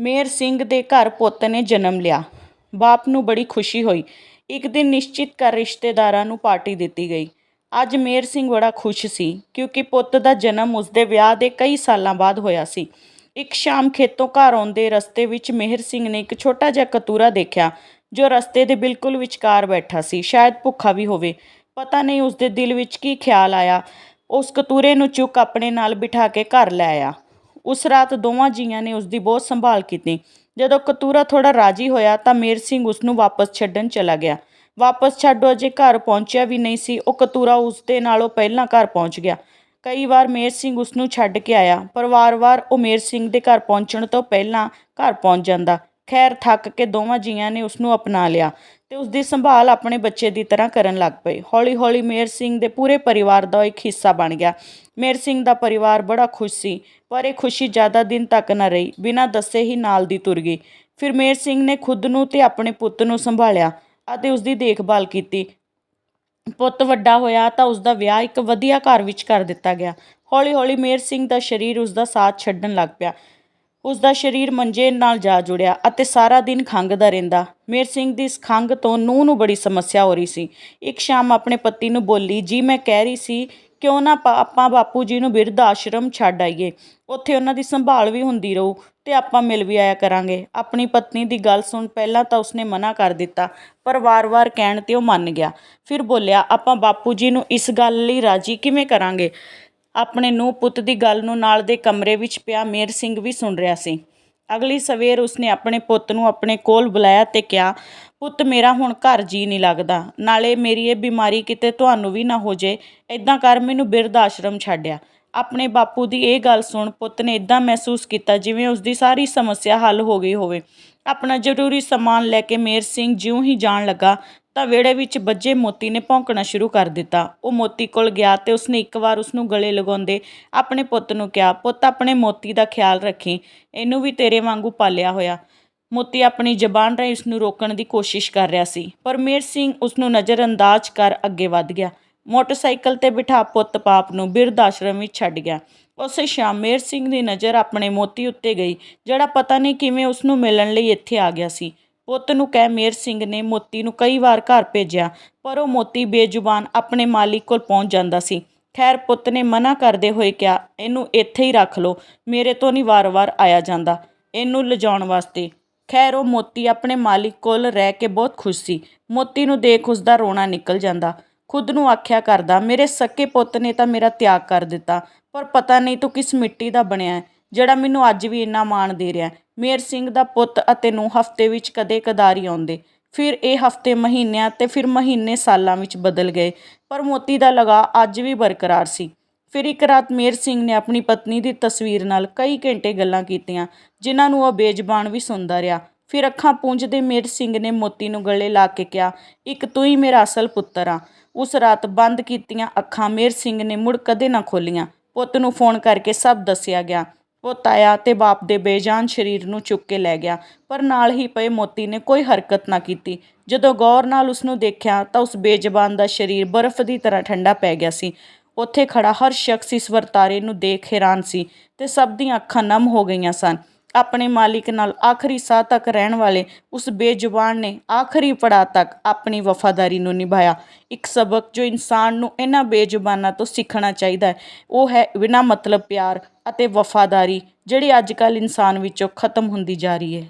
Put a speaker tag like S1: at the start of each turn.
S1: ਮੇਹਰ ਸਿੰਘ ਦੇ ਘਰ ਪੁੱਤ ਨੇ ਜਨਮ ਲਿਆ। ਬਾਪ ਨੂੰ ਬੜੀ ਖੁਸ਼ੀ ਹੋਈ। ਇੱਕ ਦਿਨ ਨਿਸ਼ਚਿਤ ਕਰ ਰਿਸ਼ਤੇਦਾਰਾਂ ਨੂੰ ਪਾਰਟੀ ਦਿੱਤੀ ਗਈ। ਅੱਜ ਮੇਹਰ ਸਿੰਘ ਬੜਾ ਖੁਸ਼ ਸੀ ਕਿਉਂਕਿ ਪੁੱਤ ਦਾ ਜਨਮ ਉਸਦੇ ਵਿਆਹ ਦੇ ਕਈ ਸਾਲਾਂ ਬਾਅਦ ਹੋਇਆ ਸੀ। ਇੱਕ ਸ਼ਾਮ ਖੇਤੋਂ ਘਰ ਆਉਂਦੇ ਰਸਤੇ ਵਿੱਚ ਮੇਹਰ ਸਿੰਘ ਨੇ ਇੱਕ ਛੋਟਾ ਜਿਹਾ ਕਤੂਰਾ ਦੇਖਿਆ, ਜੋ ਰਸਤੇ ਦੇ ਬਿਲਕੁਲ ਵਿਚਕਾਰ ਬੈਠਾ ਸੀ। ਸ਼ਾਇਦ ਭੁੱਖਾ ਵੀ ਹੋਵੇ। ਪਤਾ ਨਹੀਂ ਉਸਦੇ ਦਿਲ ਵਿੱਚ ਕੀ ਖਿਆਲ ਆਇਆ। ਉਸ ਕਤੂਰੇ ਨੂੰ ਚੁੱਕ ਆਪਣੇ ਨਾਲ ਬਿਠਾ ਕੇ ਘਰ ਲੈ ਆਇਆ। ਉਸ ਰਾਤ ਦੋਵਾਂ ਜੀਆਂ ਨੇ ਉਸਦੀ ਬਹੁਤ ਸੰਭਾਲ ਕੀਤੀ। ਜਦੋਂ ਕਤੂਰਾ ਥੋੜਾ ਰਾਜੀ ਹੋਇਆ ਤਾਂ ਮੇਰ ਸਿੰਘ ਉਸ ਨੂੰ ਵਾਪਸ ਛੱਡਣ ਚਲਾ ਗਿਆ। ਵਾਪਸ ਛੱਡੋ ਅਜੇ ਘਰ ਪਹੁੰਚਿਆ ਵੀ ਨਹੀਂ ਸੀ, ਉਹ ਕਤੂਰਾ ਉਸ ਦੇ ਨਾਲੋਂ ਪਹਿਲਾਂ ਘਰ ਪਹੁੰਚ ਗਿਆ। ਕਈ ਵਾਰ ਮੇਰ ਸਿੰਘ ਉਸ ਨੂੰ ਛੱਡ ਕੇ ਆਇਆ, ਪਰ ਵਾਰ-ਵਾਰ ਉਹ ਮੇਰ ਸਿੰਘ ਦੇ ਘਰ ਪਹੁੰਚਣ ਤੋਂ ਪਹਿਲਾਂ ਘਰ ਪਹੁੰਚ ਜਾਂਦਾ। ਖੈਰ ਥੱਕ ਕੇ ਦੋਵਾਂ ਜੀਆਂ ਨੇ ਉਸ ਨੂੰ ਅਪਣਾ ਲਿਆ ਤੇ ਉਸ ਦੀ ਸੰਭਾਲ ਆਪਣੇ ਬੱਚੇ ਦੀ ਤਰ੍ਹਾਂ ਕਰਨ ਲੱਗ ਪਏ। ਹੌਲੀ-ਹੌਲੀ ਮੇਰ ਸਿੰਘ ਦੇ ਪੂਰੇ ਪਰਿਵਾਰ ਦਾ ਇੱਕ ਹਿੱਸਾ ਬਣ ਗਿਆ। ਮੇਰ ਸਿੰਘ ਦਾ ਪਰਿਵਾਰ ਬੜਾ ਖੁਸ਼ ਸੀ, ਪਰ ਇਹ ਖੁਸ਼ੀ ਜ਼ਿਆਦਾ ਦਿਨ ਤੱਕ ਨਾ ਰਹੀ, ਬਿਨਾਂ ਦੱਸੇ ਹੀ ਨਾਲ ਦੀ ਤੁਰ ਗਈ। ਫਿਰ ਮੇਰ ਸਿੰਘ ਨੇ ਖੁਦ ਨੂੰ ਤੇ ਆਪਣੇ ਪੁੱਤ ਨੂੰ ਸੰਭਾਲਿਆ ਅਤੇ ਉਸ ਦੀ ਦੇਖਭਾਲ ਕੀਤੀ। ਪੁੱਤ ਵੱਡਾ ਹੋਇਆ ਤਾਂ ਉਸ ਦਾ ਵਿਆਹ ਇੱਕ ਵਧੀਆ ਘਰ ਵਿੱਚ ਕਰ ਦਿੱਤਾ ਗਿਆ। ਹੌਲੀ-ਹੌਲੀ ਮੇਰ ਸਿੰਘ ਦਾ ਸਰੀਰ ਉਸ ਦਾ ਸਾਥ ਛੱਡਣ ਲੱਗ ਪਿਆ। ਉਸ ਦਾ ਸਰੀਰ ਮੰਜੇ ਨਾਲ ਜਾ ਜੁੜਿਆ ਅਤੇ ਸਾਰਾ ਦਿਨ ਖੰਘਦਾ ਰਹਿੰਦਾ। ਮੇਰ ਸਿੰਘ ਦੀ ਇਸ ਖੰਘ ਤੋਂ ਨੂੰਹ ਨੂੰ ਬੜੀ ਸਮੱਸਿਆ ਹੋ ਰਹੀ ਸੀ। ਇੱਕ ਸ਼ਾਮ ਆਪਣੇ ਪਤੀ ਨੂੰ ਬੋਲੀ, ਜੀ, ਮੈਂ ਕਹਿ ਰਹੀ ਸੀ ਕਿਉਂ ਨਾ ਆਪਾਂ- ਆਪਾਂ ਬਾਪੂ ਜੀ ਨੂੰ ਬਿਰਧ ਆਸ਼ਰਮ ਛੱਡ ਆਈਏ। ਉੱਥੇ ਉਹਨਾਂ ਦੀ ਸੰਭਾਲ ਵੀ ਹੁੰਦੀ ਰਹੂ ਤੇ ਆਪਾਂ ਮਿਲ ਵੀ ਆਇਆ ਕਰਾਂਗੇ। ਆਪਣੀ ਪਤਨੀ ਦੀ ਗੱਲ ਸੁਣ ਪਹਿਲਾਂ ਤਾਂ ਉਸਨੇ ਮਨਾ ਕਰ ਦਿੱਤਾ, ਪਰ ਵਾਰ-ਵਾਰ ਕਹਿਣ ਤੇ ਉਹ ਮੰਨ ਗਿਆ। ਫਿਰ ਬੋਲਿਆ, ਆਪਾਂ ਬਾਪੂ ਜੀ ਨੂੰ ਇਸ ਗੱਲ ਲਈ ਰਾਜੀ ਕਿਵੇਂ ਕਰਾਂਗੇ? ਆਪਣੇ ਨੂੰ ਪੁੱਤ ਦੀ ਗੱਲ ਨੂੰ ਨਾਲ ਦੇ ਕਮਰੇ ਵਿੱਚ ਪਿਆ ਮੇਰ ਸਿੰਘ ਵੀ ਸੁਣ ਰਿਹਾ ਸੀ। ਅਗਲੀ ਸਵੇਰ ਉਸਨੇ ਆਪਣੇ ਪੁੱਤ ਨੂੰ ਆਪਣੇ ਕੋਲ ਬੁਲਾਇਆ ਤੇ ਕਿਹਾ, ਪੁੱਤ, ਮੇਰਾ ਹੁਣ ਘਰ ਜੀ ਨਹੀਂ ਲੱਗਦਾ। ਨਾਲੇ ਮੇਰੀ ਇਹ ਬਿਮਾਰੀ ਕਿਤੇ ਤੁਹਾਨੂੰ ਵੀ ਨਾ ਹੋ ਜੇ। ਇਦਾਂ ਕਰ, ਮੈਨੂੰ ਬਿਰਧ ਆਸ਼ਰਮ ਛੱਡਿਆ ਆਪਣੇ ਬਾਪੂ ਦੀ ਇਹ ਗੱਲ ਸੁਣ ਪੁੱਤ ਨੇ ਇਦਾਂ ਮਹਿਸੂਸ ਕੀਤਾ ਜਿਵੇਂ ਉਸ ਦੀ ਸਾਰੀ ਸਮੱਸਿਆ ਹੱਲ ਹੋ ਗਈ ਹੋਵੇ। ਆਪਣਾ ਜ਼ਰੂਰੀ ਸਮਾਨ ਲੈ ਕੇ ਮੇਰ ਸਿੰਘ ਜਿਉਂ ਹੀ ਜਾਣ ਲੱਗਾ ਤਾਂ ਵਿਹੜੇ ਵਿੱਚ ਬੱਜੇ ਮੋਤੀ ਨੇ ਭੌਂਕਣਾ ਸ਼ੁਰੂ ਕਰ ਦਿੱਤਾ। ਉਹ ਮੋਤੀ ਕੋਲ ਗਿਆ ਤੇ ਉਸਨੇ ਇੱਕ ਵਾਰ ਉਸਨੂੰ ਗਲੇ ਲਗਾਉਂਦੇ ਆਪਣੇ ਪੁੱਤ ਨੂੰ ਕਿਹਾ, ਪੁੱਤ, ਆਪਣੇ ਮੋਤੀ ਦਾ ਖਿਆਲ ਰੱਖੀ, ਇਹਨੂੰ ਵੀ ਤੇਰੇ ਵਾਂਗੂ ਪਾਲਿਆ ਹੋਇਆ। ਮੋਤੀ ਆਪਣੀ ਜ਼ਬਾਨ ਰਾਹੀਂ ਉਸ ਨੂੰ ਰੋਕਣ ਦੀ ਕੋਸ਼ਿਸ਼ ਕਰ ਰਿਹਾ ਸੀ, ਪਰ ਮੇਰ ਸਿੰਘ ਉਸ ਨੂੰ ਨਜ਼ਰਅੰਦਾਜ਼ ਕਰ ਅੱਗੇ ਵੱਧ ਗਿਆ। ਮੋਟਰਸਾਈਕਲ ਤੇ ਬਿਠਾ ਪੁੱਤ ਪਾਪ ਨੂੰ, ਬਿਰਧ ਆਸ਼ਰਮ ਵਿੱਚ ਛੱਡ ਗਿਆ। ਉਸੇ ਸ਼ਾਮ ਮੇਰ ਸਿੰਘ ਦੀ ਨਜ਼ਰ ਆਪਣੇ ਮੋਤੀ ਉੱਤੇ ਗਈ, ਜਿਹੜਾ ਪਤਾ ਨਹੀਂ ਕਿਵੇਂ ਉਸ ਨੂੰ ਮਿਲਣ ਲਈ ਇੱਥੇ ਆ ਗਿਆ ਸੀ। ਪੁੱਤ ਨੂੰ ਕਹਿ ਮੇਰ ਸਿੰਘ ਨੇ ਮੋਤੀ ਨੂੰ ਕਈ ਵਾਰ ਘਰ ਭੇਜਿਆ, ਪਰ ਉਹ ਮੋਤੀ ਬੇਜ਼ੁਬਾਨ ਆਪਣੇ ਮਾਲਿਕ ਕੋਲ ਪਹੁੰਚ ਜਾਂਦਾ ਸੀ। ਖੈਰ, ਪੁੱਤ ਨੇ ਮਨਾ ਕਰਦੇ ਹੋਏ ਕਿਹਾ, ਇਹਨੂੰ ਇੱਥੇ ਹੀ ਰੱਖ ਲਓ, ਮੇਰੇ ਤੋਂ ਨਹੀਂ ਵਾਰ-ਵਾਰ ਆਇਆ ਜਾਂਦਾ, ਇਹਨੂੰ ਲਿਜਾਉਣ ਵਾਸਤੇ। ਖੈਰ, ਉਹ ਮੋਤੀ ਆਪਣੇ ਮਾਲਿਕ ਕੋਲ ਰਹਿ ਕੇ ਬਹੁਤ ਖੁਸ਼ ਸੀ। ਮੋਤੀ ਨੂੰ ਦੇਖ ਉਸ ਦਾ ਰੋਣਾ ਨਿਕਲ ਜਾਂਦਾ। ਖੁਦ ਨੂੰ ਆਖਿਆ ਕਰਦਾ, ਮੇਰੇ ਸਕੇ ਪੁੱਤ ਨੇ ਤਾਂ ਮੇਰਾ ਤਿਆਗ ਕਰ ਦਿੱਤਾ, ਪਰ ਪਤਾ ਨਹੀਂ ਤੂੰ ਕਿਸ ਮਿੱਟੀ ਦਾ ਬਣਿਆ ਹੈ, ਜਿਹੜਾ ਮੈਨੂੰ ਅੱਜ ਵੀ ਇੰਨਾ ਮਾਣ ਦੇ ਰਿਹਾ ਹੈ। ਮੇਰ ਸਿੰਘ ਦਾ ਪੁੱਤ ਅਤੇ ਨੂੰ ਹਫ਼ਤੇ ਵਿੱਚ ਕਦੇ ਕਦਾਰੀ ਆਉਂਦੇ। ਫਿਰ ਇਹ ਹਫ਼ਤੇ ਮਹੀਨਿਆਂ ਤੇ ਫਿਰ ਮਹੀਨੇ ਸਾਲਾਂ ਵਿੱਚ ਬਦਲ ਗਏ, ਪਰ ਮੋਤੀ ਦਾ ਲਗਾ ਅੱਜ ਵੀ ਬਰਕਰਾਰ ਸੀ। ਫਿਰ ਇੱਕ ਰਾਤ ਮੇਰ ਸਿੰਘ ਨੇ ਆਪਣੀ ਪਤਨੀ ਦੀ ਤਸਵੀਰ ਨਾਲ ਕਈ ਘੰਟੇ ਗੱਲਾਂ ਕੀਤੀਆਂ, ਜਿਨ੍ਹਾਂ ਨੂੰ ਉਹ ਬੇਜ਼ਬਾਨ ਵੀ ਸੁਣਦਾ ਰਿਹਾ। ਫਿਰ ਅੱਖਾਂ ਪੂੰਝਦੇ ਮੇਰ ਸਿੰਘ ਨੇ ਮੋਤੀ ਨੂੰ ਗਲੇ ਲਾ ਕੇ ਕਿਹਾ, ਇੱਕ ਤੂੰ ਹੀ ਮੇਰਾ ਅਸਲ ਪੁੱਤਰ ਆ। ਉਸ ਰਾਤ ਬੰਦ ਕੀਤੀਆਂ ਅੱਖਾਂ ਮੇਰ ਸਿੰਘ ਨੇ ਮੁੜ ਕਦੇ ਨਾ ਖੋਲੀਆਂ ਪੁੱਤ ਨੂੰ ਫੋਨ ਕਰਕੇ ਸਭ ਦੱਸਿਆ ਗਿਆ। ਪੁੱਤ ਆਇਆ ਤੇ ਬਾਪ ਦੇ ਬੇਜਾਨ ਸਰੀਰ ਨੂੰ ਚੁੱਕ ਕੇ ਲੈ ਗਿਆ, ਪਰ ਨਾਲ ਹੀ ਪਏ ਮੋਤੀ ਨੇ ਕੋਈ ਹਰਕਤ ਨਾ ਕੀਤੀ। ਜਦੋਂ ਗੌਰ ਨਾਲ ਉਸ ਨੂੰ ਦੇਖਿਆ ਤਾਂ ਉਸ ਬੇਜ਼ਬਾਨ ਦਾ ਸਰੀਰ ਬਰਫ਼ ਦੀ ਤਰ੍ਹਾਂ ਠੰਡਾ ਪੈ ਗਿਆ ਸੀ। ਉੱਥੇ ਖੜਾ ਹਰ ਸ਼ਖਸ ਇਸ ਵਰਤਾਰੇ ਨੂੰ ਦੇਖ ਹੈਰਾਨ ਸੀ ਤੇ ਸਭ ਦੀਆਂ ਅੱਖਾਂ ਨਮ ਹੋ ਗਈਆਂ ਸਨ। ਆਪਣੇ ਮਾਲਿਕ ਨਾਲ ਆਖਰੀ ਸਾਹ ਤੱਕ ਰਹਿਣ ਵਾਲੇ ਉਸ ਬੇਜ਼ੁਬਾਨ ਨੇ ਆਖਰੀ ਪੜਾਅ ਤੱਕ ਆਪਣੀ ਵਫਾਦਾਰੀ ਨੂੰ ਨਿਭਾਇਆ। ਇੱਕ ਸਬਕ ਜੋ ਇਨਸਾਨ ਨੂੰ ਇਹਨਾਂ ਬੇਜ਼ੁਬਾਨਾਂ ਤੋਂ ਸਿੱਖਣਾ ਚਾਹੀਦਾ ਹੈ, ਉਹ ਹੈ ਬਿਨਾਂ ਮਤਲਬ ਪਿਆਰ ਅਤੇ ਵਫਾਦਾਰੀ, ਜਿਹੜੀ ਅੱਜ ਕੱਲ੍ਹ ਇਨਸਾਨ ਵਿੱਚੋਂ ਖਤਮ ਹੁੰਦੀ ਜਾ ਰਹੀ ਹੈ।